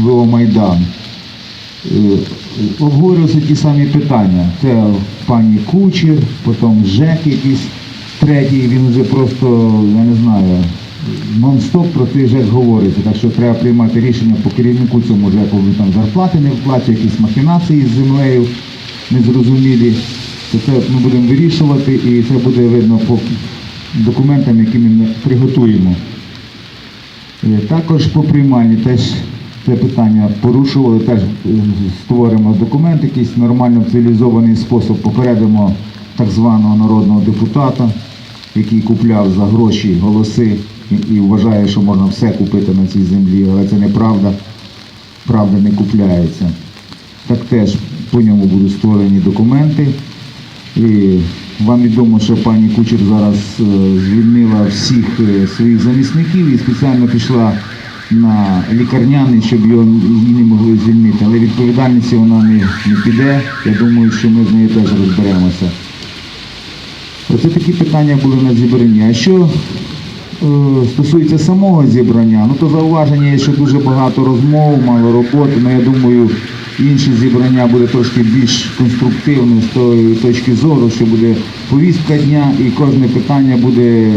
особливо Майдан. Е, Обговорювалися ті самі питання. Це пані Кучер, потім ЖЕК якийсь третій, він вже просто, я не знаю, нон-стоп про цей ЖЕК говориться. Так що треба приймати рішення по керівнику цьому ЖЕКу, він там зарплати не вплачує, якісь махінації з землею незрозумілі. Це ми будемо вирішувати і це буде видно по документам, які ми приготуємо. Е, Також по приймальні теж це питання порушували, теж е, створимо документ, якийсь нормально цивілізований спосіб, попередимо так званого народного депутата, який купляв за гроші голоси і, і вважає, що можна все купити на цій землі, але це неправда, правда не купляється. Так теж по ньому будуть створені документи. І вам відомо, що пані Кучер зараз е, звільнила всіх е, своїх замісників і спеціально пішла на лікарняний, щоб його її не могли звільнити. Але відповідальності вона не, не піде. Я думаю, що ми з нею теж розберемося. Оце такі питання були на зібранні. А що е, стосується самого зібрання, ну то зауваження є, що дуже багато розмов, мало роботи. Ну я думаю, інше зібрання буде трошки більш конструктивне з тої точки зору, що буде повістка дня і кожне питання буде